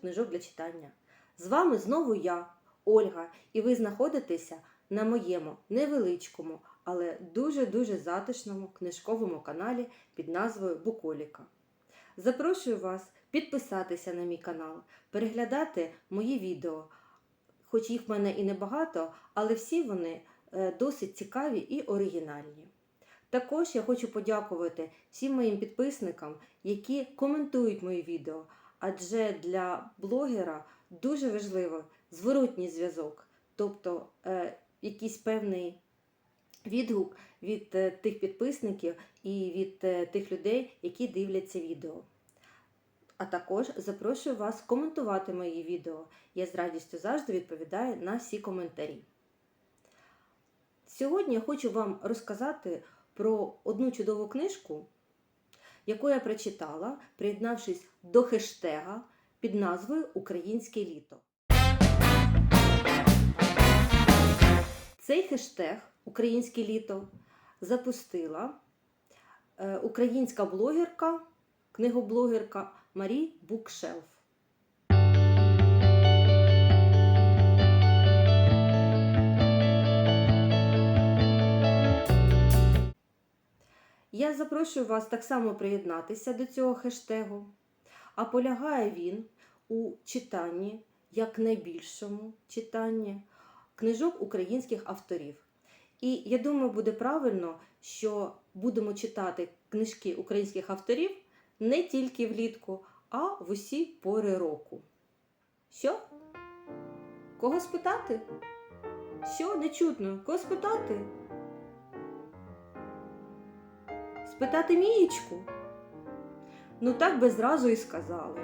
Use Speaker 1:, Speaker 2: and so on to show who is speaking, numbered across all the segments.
Speaker 1: книжок для читання. З вами знову я, Ольга, і ви знаходитеся на моєму невеличкому, але дуже-дуже затишному книжковому каналі під назвою Буколіка. Запрошую вас підписатися на мій канал, переглядати мої відео, хоч їх в мене і небагато, але всі вони е, досить цікаві і оригінальні. Також я хочу подякувати всім моїм підписникам, які коментують мої відео, адже для блогера дуже важливо зворотній зв'язок, тобто е, якийсь певний відгук від е, тих підписників і від е, тих людей, які дивляться відео. А також запрошую вас коментувати мої відео. Я з радістю завжди відповідаю на всі коментарі. Сьогодні я хочу вам розказати про одну чудову книжку, яку я прочитала, приєднавшись до хештега під назвою Українське літо. Цей хештег Українське літо запустила е, українська блогерка, книгоблогерка Марі Букшелф. Я запрошую вас так само приєднатися до цього хештегу, а полягає він у читанні, як найбільшому читанні книжок українських авторів. І я думаю, буде правильно, що будемо читати книжки українських авторів не тільки влітку, а в усі пори року. Що? Кого спитати? Що не чутно? Кого спитати? Спитати Мієчку? Ну так би зразу і сказали.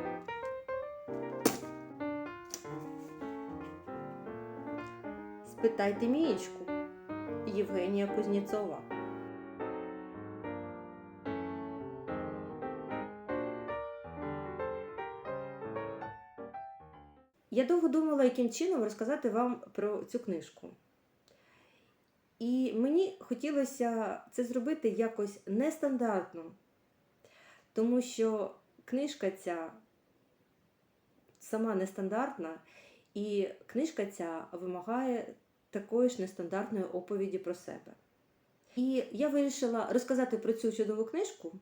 Speaker 1: Спитайте Мієчку. Євгенія Кузнєцова. Я довго думала, яким чином розказати вам про цю книжку. І мені хотілося це зробити якось нестандартно, тому що книжка ця сама нестандартна, і книжка ця вимагає такої ж нестандартної оповіді про себе. І я вирішила розказати про цю чудову книжку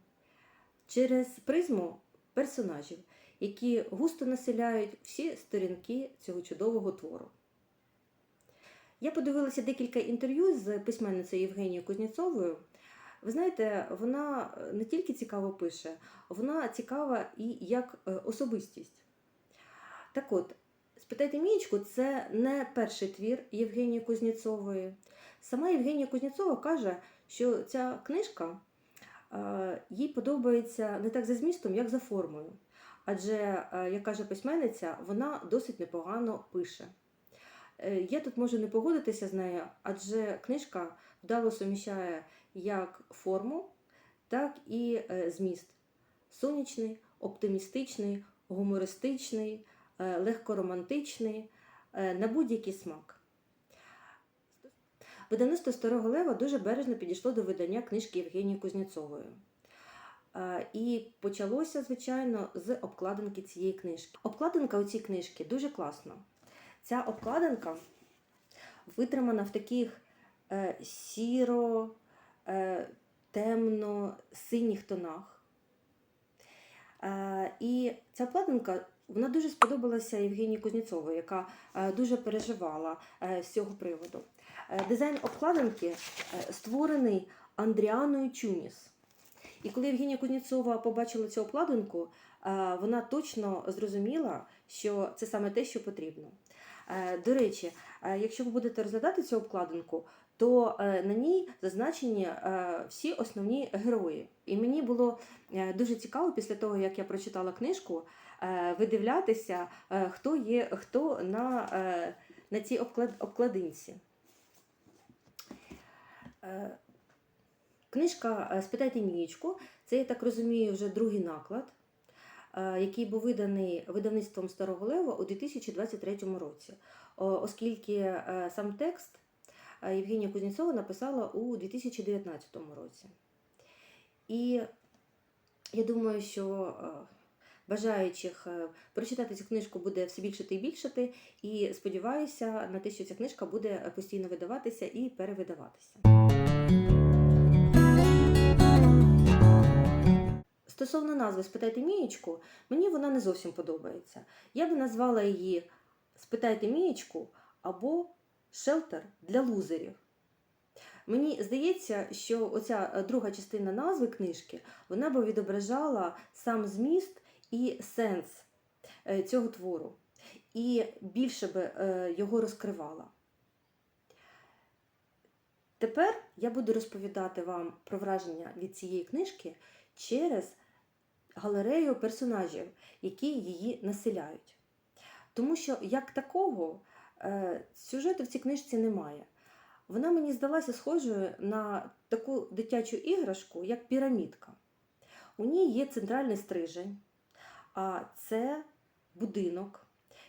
Speaker 1: через призму персонажів, які густо населяють всі сторінки цього чудового твору. Я подивилася декілька інтерв'ю з письменницею Євгенією Кузнєцовою. Ви знаєте, вона не тільки цікаво пише, вона цікава і як е, особистість. Так от, спитайте Мієчку, це не перший твір Євгенії Кузнєцової. Сама Євгенія Кузнєцова каже, що ця книжка е, їй подобається не так за змістом, як за формою. Адже, е, як каже письменниця, вона досить непогано пише. Е, Я тут можу не погодитися з нею, адже книжка вдало суміщає як форму, так і е, зміст. Сонячний, оптимістичний, гумористичний, е, легкоромантичний, на будь-який смак. Видавництво Старого Лева дуже бережно підійшло до видання книжки Євгенії Кузнєцової. І почалося, звичайно, з обкладинки цієї книжки. Обкладинка у цій книжці дуже класна. Ця обкладинка витримана в таких е, сіро, е, темно-синіх тонах. Е, і ця обкладинка вона дуже сподобалася Євгенії Кузнєцової, яка е, дуже переживала е, з цього приводу. Е, дизайн обкладинки е, створений Андріаною Чуніс. І коли Євгенія Кузнєцова побачила цю обкладинку, е, вона точно зрозуміла, що це саме те, що потрібно. Е, До речі, е, якщо ви будете розглядати цю обкладинку, то е, на ній зазначені всі основні герої. І мені було дуже цікаво після того, як я прочитала книжку, видивлятися, хто є хто на, на цій обкладинці. Книжка Спитайте Мієчку, це, я так розумію, вже другий наклад, який був виданий видавництвом Старого Лева у 2023 році, оскільки е, сам текст е, Євгенія Кузнєцова написала у 2019 році. І я думаю, що е, бажаючих е, прочитати цю книжку буде все більшати і більшати. І сподіваюся на те, що ця книжка буде постійно видаватися і перевидаватися. Стосовно назви Спитайте Мієчку, мені вона не зовсім подобається. Я би назвала її Спитайте Мієчку або Шелтер для лузерів. Мені здається, що оця е, друга частина назви книжки вона би відображала сам зміст і сенс е, цього твору, і більше би е, його розкривала. Тепер я буду розповідати вам про враження від цієї книжки через галерею персонажів, які її населяють. Тому що, як такого, е, сюжету в цій книжці немає. Вона мені здалася схожою на таку дитячу іграшку, як пірамідка. У ній є центральний стрижень, а це будинок,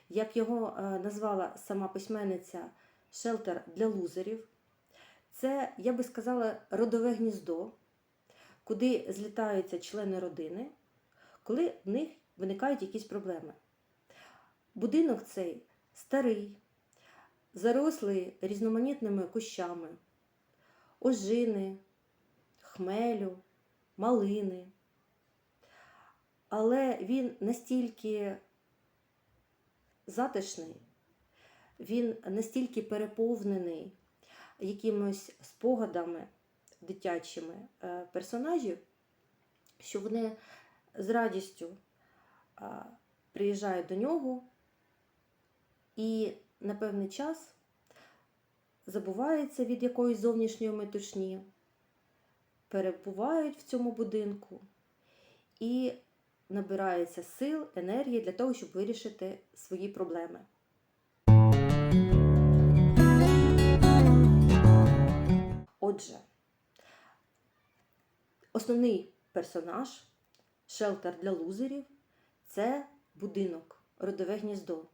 Speaker 1: як його е, назвала сама письменниця шелтер для лузерів. Це, я би сказала, родове гніздо, куди злітаються члени родини, коли в них виникають якісь проблеми. Будинок цей старий, зарослий різноманітними кущами, ожини, хмелю, малини. Але він настільки затишний, він настільки переповнений якимось спогадами дитячими е, персонажів, що вони з радістю а, приїжджають до нього і на певний час забуваються від якоїсь зовнішньої метушні, перебувають в цьому будинку і набираються сил, енергії для того, щоб вирішити свої проблеми. Отже, основний персонаж шелтер для лузерів це будинок, родове гніздо.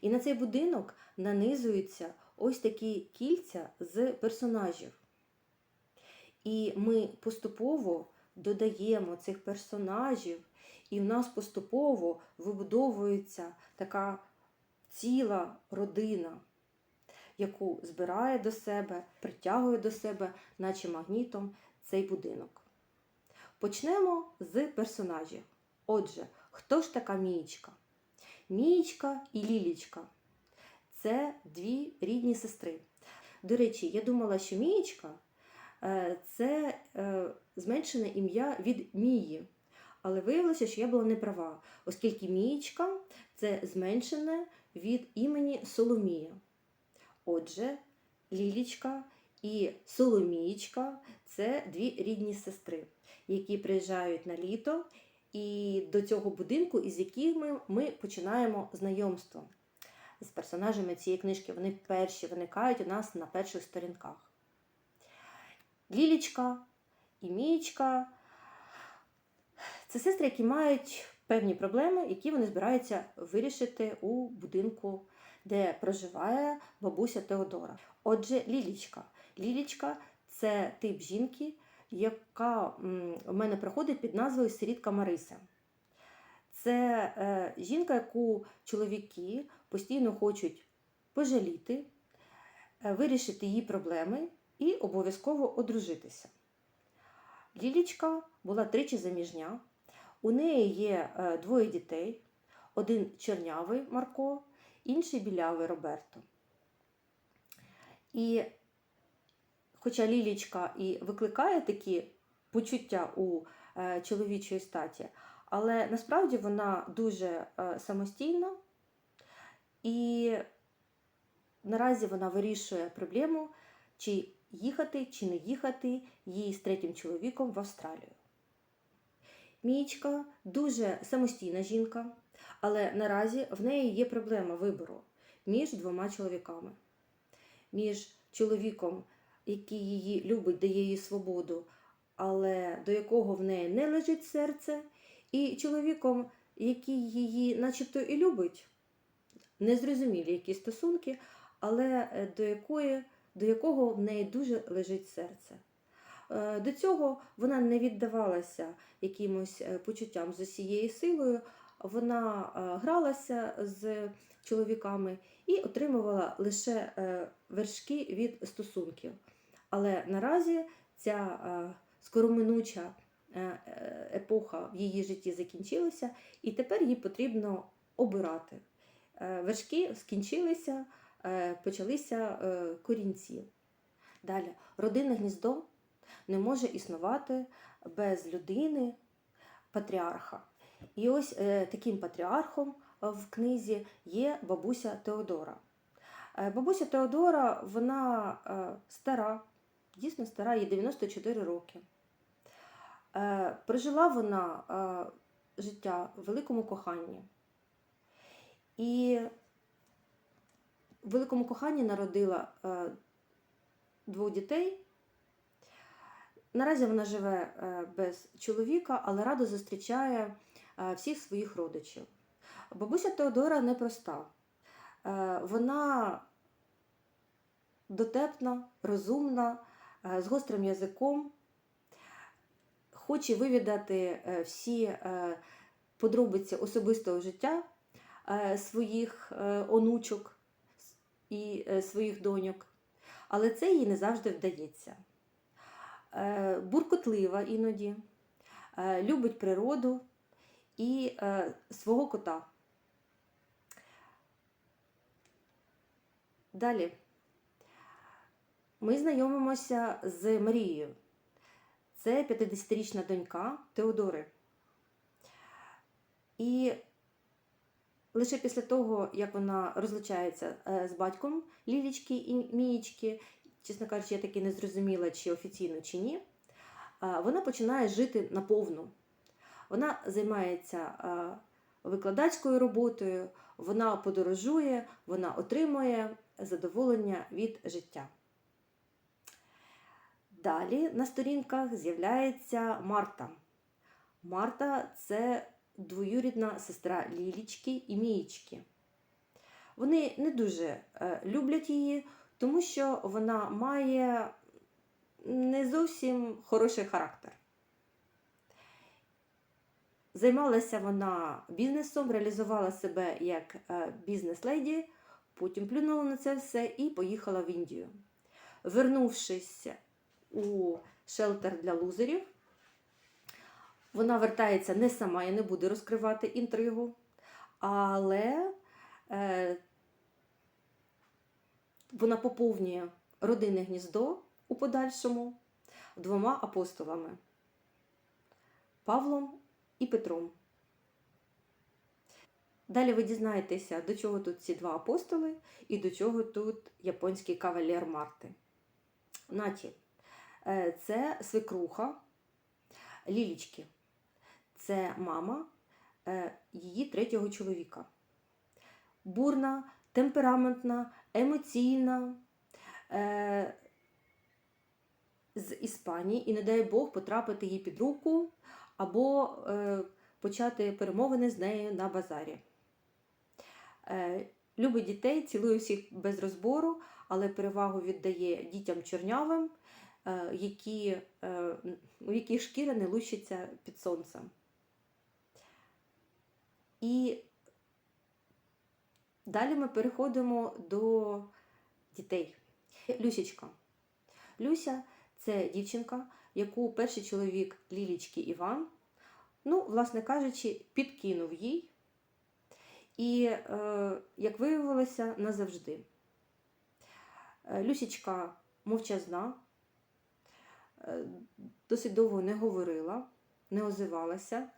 Speaker 1: І на цей будинок нанизуються ось такі кільця з персонажів. І ми поступово додаємо цих персонажів, і в нас поступово вибудовується така ціла родина, яку збирає до себе, притягує до себе, наче магнітом, цей будинок. Почнемо з персонажів. Отже, хто ж така Мієчка? Мієчка і Лілічка це дві рідні сестри. До речі, я думала, що Мієчка е, це е, зменшене ім'я від Мії. Але виявилося, що я була не права, оскільки Мієчка це зменшене від імені Соломія. Отже, Лілічка і Соломієчка це дві рідні сестри, які приїжджають на літо і до цього будинку, із якими ми починаємо знайомство з персонажами цієї книжки. Вони перші виникають у нас на перших сторінках. Лілічка і Мієчка це сестри, які мають певні проблеми, які вони збираються вирішити у будинку, де проживає бабуся Теодора. Отже, Лілічка. Лілічка це тип жінки, яка в мене проходить під назвою Сирітка Мариса. Це е, жінка, яку чоловіки постійно хочуть пожаліти, е, вирішити її проблеми і обов'язково одружитися. Лілічка була тричі заміжня. У неї є е, двоє дітей: один чорнявий Марко, інший білявий Роберто. І хоча Лілічка і викликає такі почуття у е, чоловічої статі, але насправді вона дуже е, самостійна і наразі вона вирішує проблему, чи їхати, чи не їхати їй з третім чоловіком в Австралію. Мічка дуже самостійна жінка, але наразі в неї є проблема вибору між двома чоловіками. Між чоловіком, який її любить, дає їй свободу, але до якого в неї не лежить серце, і чоловіком, який її начебто і любить, незрозумілі які стосунки, але е, до, якої, до якого в неї дуже лежить серце. Е, до цього вона не віддавалася якимось е, почуттям з усією силою, вона гралася з чоловіками і отримувала лише вершки від стосунків. Але наразі ця е, скороминуча е, е, епоха в її житті закінчилася, і тепер їй потрібно обирати. Вершки скінчилися, почалися корінці. Далі, родинне гніздо не може існувати без людини, патріарха. І ось таким патріархом в книзі є бабуся Теодора. Бабуся Теодора, вона стара, дійсно стара, їй 94 роки. Е, прожила вона е, життя в великому коханні. І в великому коханні народила е, двох дітей. Наразі вона живе без чоловіка, але радо зустрічає всіх своїх родичів. Бабуся Теодора непроста. Вона дотепна, розумна, з гострим язиком, хоче вивідати е, всі е, подробиці особистого життя е, своїх е, онучок і е, своїх доньок, але це їй не завжди вдається. Е, Буркотлива іноді, е, любить природу і е, свого кота. Далі ми знайомимося з Марією. Це 50-річна донька Теодори. І лише після того, як вона розлучається е, з батьком Лілічки і Мієчки, чесно кажучи, я таки не зрозуміла, чи офіційно, чи ні, вона починає жити наповну. Вона займається викладацькою роботою, вона подорожує, вона отримує задоволення від життя. Далі на сторінках з'являється Марта. Марта це двоюрідна сестра Лілічки і Мієчки. Вони не дуже е, люблять її, тому що вона має не зовсім хороший характер. Займалася вона бізнесом, реалізувала себе як е, бізнес-леді, потім плюнула на це все і поїхала в Індію. Вернувшись у шелтер для лузерів, вона вертається не сама, я не буду розкривати інтригу, але е, вона поповнює родинне гніздо у подальшому двома апостолами Павлом і Петром. Далі ви дізнаєтеся, до чого тут ці два апостоли і до чого тут японський кавалер Марти. Наті, це свекруха Лілічки. Це мама е, її третього чоловіка. Бурна, темпераментна, емоційна, е, з Іспанії, і не дай Бог потрапити їй під руку або е, почати перемовини з нею на базарі. Е, любить дітей, цілує всіх без розбору, але перевагу віддає дітям чорнявим, е, які, е, у яких шкіра не лущиться під сонцем. І далі ми переходимо до дітей. Люсічка. Люся це дівчинка, яку перший чоловік Лілічки Іван, ну, власне кажучи, підкинув їй. І, е, як виявилося, назавжди. Е, Люсічка мовчазна, е, досить довго не говорила, не озивалася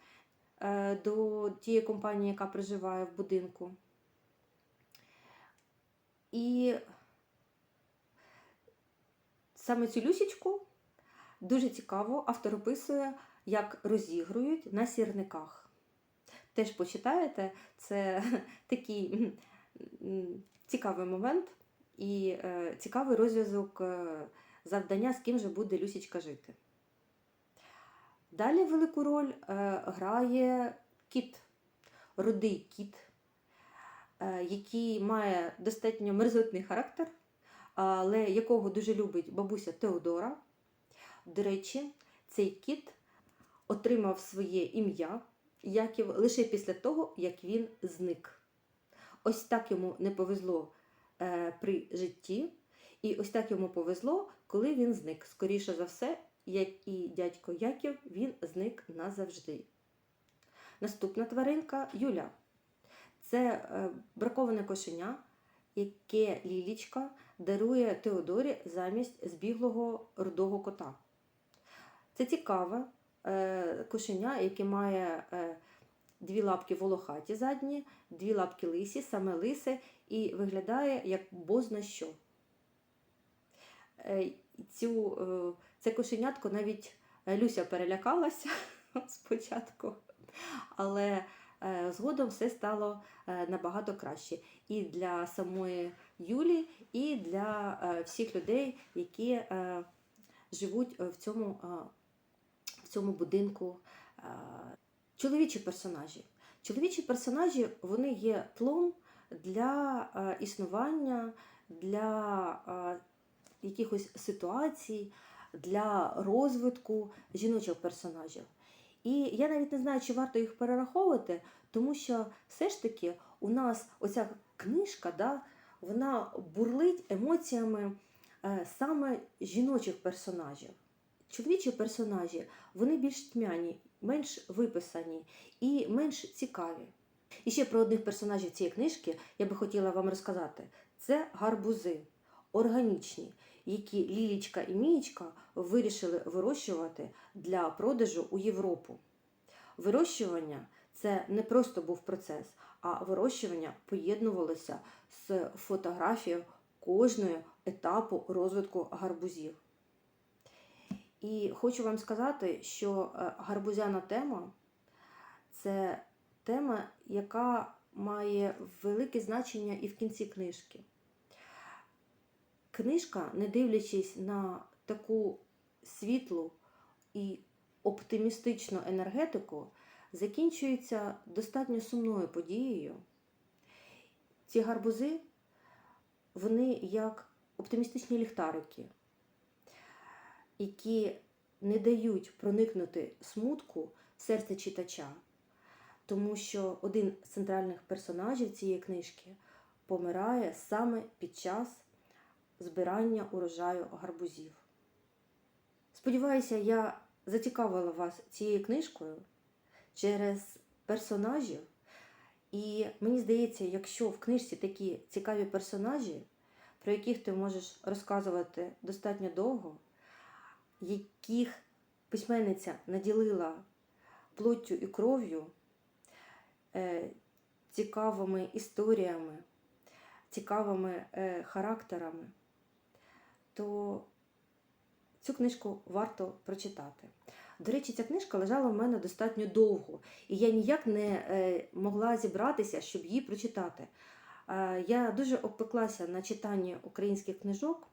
Speaker 1: е, до тієї компанії, яка проживає в будинку. І саме цю Люсічку дуже цікаво автор описує, як розігрують на сірниках. Теж почитаєте, це такий цікавий момент і е, цікавий розв'язок е, завдання, з ким же буде Люсічка жити. Далі велику роль е, грає кіт, рудий кіт, е, який має достатньо мерзотний характер, але якого дуже любить бабуся Теодора. До речі, цей кіт отримав своє ім'я Яків лише після того, як він зник. Ось так йому не повезло е, при житті, і ось так йому повезло, коли він зник. Скоріше за все, як і дядько Яків, він зник назавжди. Наступна тваринка Юля. Це е, браковане кошеня, яке Лілічка дарує Теодорі замість збіглого рудого кота. Це цікаве е, кошеня, яке має е, дві лапки волохаті задні, дві лапки лисі, саме лисе, і виглядає як бозна що. Е, цю, е, це кошенятко навіть е, Люся перелякалася спочатку, але згодом все стало набагато краще і для самої Юлі, і для всіх людей, які живуть в цьому, в цьому будинку. Чоловічі персонажі. Чоловічі персонажі вони є тлом для існування, для якихось ситуацій, для розвитку жіночих персонажів. І я навіть не знаю, чи варто їх перераховувати, тому що все ж таки у нас оця книжка, да, вона бурлить емоціями е, саме жіночих персонажів. Чоловічі персонажі вони більш тьмяні, менш виписані і менш цікаві. І ще про одних персонажів цієї книжки я би хотіла вам розказати: це гарбузи органічні, які Лілічка і Мієчка вирішили вирощувати для продажу у Європу. Вирощування це не просто був процес, а вирощування поєднувалося з фотографією кожного етапу розвитку гарбузів. І хочу вам сказати, що е, гарбузяна тема це тема, яка має велике значення і в кінці книжки. Книжка, не дивлячись на таку світлу і оптимістичну енергетику, закінчується достатньо сумною подією. Ці гарбузи, вони як оптимістичні ліхтарики які не дають проникнути смутку в серце читача, тому що один з центральних персонажів цієї книжки помирає саме під час збирання урожаю гарбузів. Сподіваюся, я зацікавила вас цією книжкою через персонажів. І мені здається, якщо в книжці такі цікаві персонажі, про яких ти можеш розказувати достатньо довго, яких письменниця наділила плоттю і кров'ю, е, цікавими історіями, цікавими е, характерами, то цю книжку варто прочитати. До речі, ця книжка лежала в мене достатньо довго, і я ніяк не е, могла зібратися, щоб її прочитати. Я дуже обпеклася на читанні українських книжок.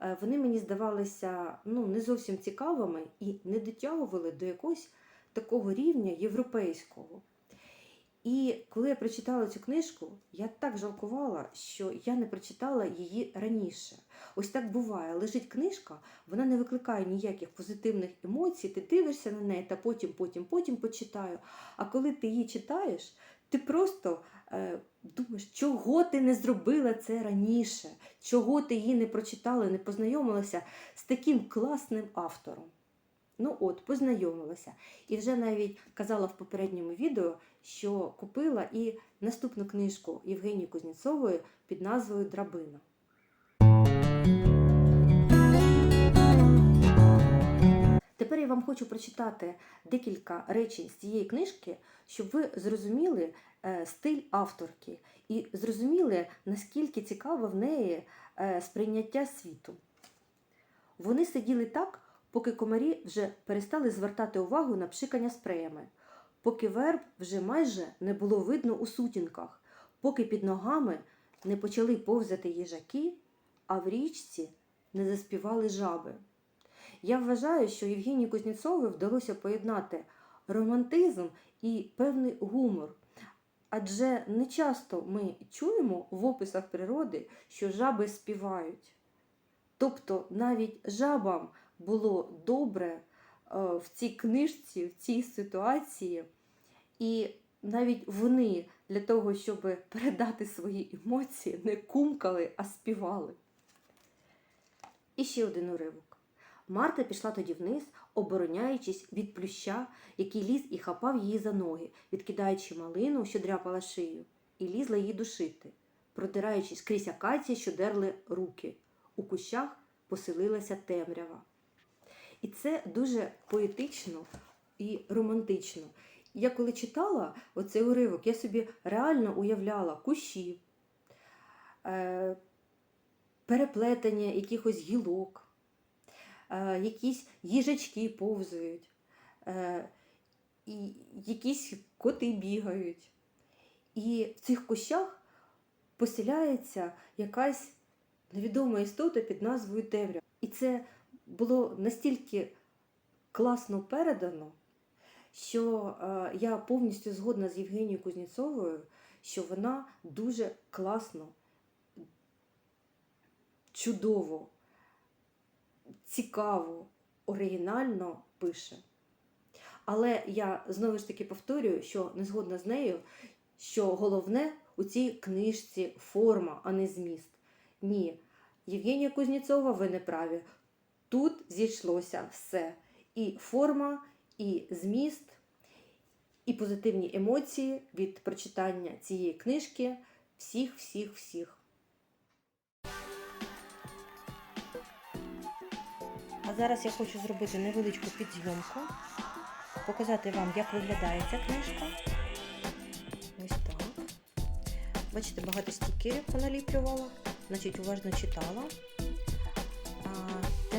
Speaker 1: Е, вони мені здавалися ну, не зовсім цікавими і не дотягували до якогось такого рівня європейського. І коли я прочитала цю книжку, я так жалкувала, що я не прочитала її раніше. Ось так буває. Лежить книжка, вона не викликає ніяких позитивних емоцій, ти дивишся на неї та потім, потім, потім почитаю. А коли ти її читаєш, ти просто е, думаєш, чого ти не зробила це раніше, чого ти її не прочитала, не познайомилася з таким класним автором. Ну от, познайомилася. І вже навіть казала в попередньому відео, що купила і наступну книжку Євгенії Кузнєцової під назвою Драбина. Тепер я вам хочу прочитати декілька речень з цієї книжки, щоб ви зрозуміли е, стиль авторки і зрозуміли, наскільки цікаво в неї е, сприйняття світу. Вони сиділи так, поки комарі вже перестали звертати увагу на пшикання спреями, поки верб вже майже не було видно у сутінках, поки під ногами не почали повзати їжаки, а в річці не заспівали жаби. Я вважаю, що Євгенії Кузнєцовій вдалося поєднати романтизм і певний гумор. Адже не часто ми чуємо в описах природи, що жаби співають. Тобто навіть жабам було добре е, в цій книжці, в цій ситуації, І навіть вони для того, щоб передати свої емоції, не кумкали, а співали. І ще один уривок. Марта пішла тоді вниз, обороняючись від плюща, який ліз і хапав її за ноги, відкидаючи малину, що дряпала шию, і лізла її душити, продираючись крізь акації, що дерли руки. У кущах поселилася темрява. І це дуже поетично і романтично. Я коли читала оцей уривок, я собі реально уявляла кущі, е, переплетення якихось гілок, е, якісь їжачки повзають, е, якісь коти бігають. І в цих кущах поселяється якась невідома істота під назвою Темрява. І це було настільки класно передано, що е, я повністю згодна з Євгенією Кузнєцовою, що вона дуже класно, чудово, цікаво, оригінально пише. Але я знову ж таки повторюю, що не згодна з нею, що головне у цій книжці форма, а не зміст. Ні, Євгенія Кузнєцова, ви не праві. Зійшлося все. І форма, і зміст, і позитивні емоції від прочитання цієї книжки всіх, всіх, всіх. А зараз я хочу зробити невеличку підзйомку, показати вам, як виглядає ця книжка. Ось так. Бачите, багато стікерів поналіплювала, значить уважно читала.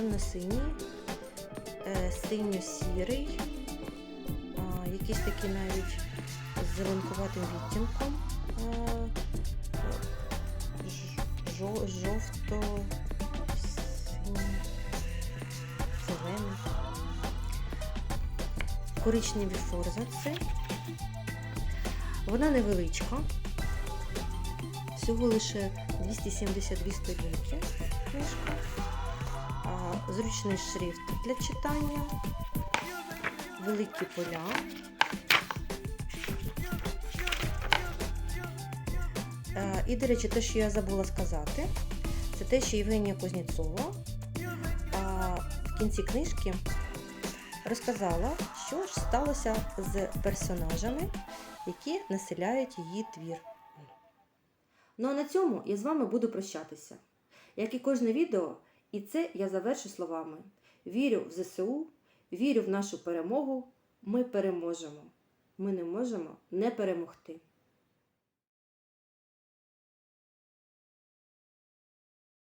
Speaker 1: Темно-синій, е, синьо-сірий, якийсь такий навіть з зеленкуватим відтінком. жо- Жовто, синій, зелений. Коричневі форзаци. Вона невеличка, всього лише 272 сторінки книжка, зручний шрифт для читання, великі поля. Е, І, до речі, те, що я забула сказати, це те, що Євгенія Кузнєцова в кінці книжки розказала, що ж сталося з персонажами, які населяють її твір. Ну а на цьому я з вами буду прощатися. Як і кожне відео, і це я завершу словами: вірю в ЗСУ, вірю в нашу перемогу. Ми переможемо. Ми не можемо не перемогти.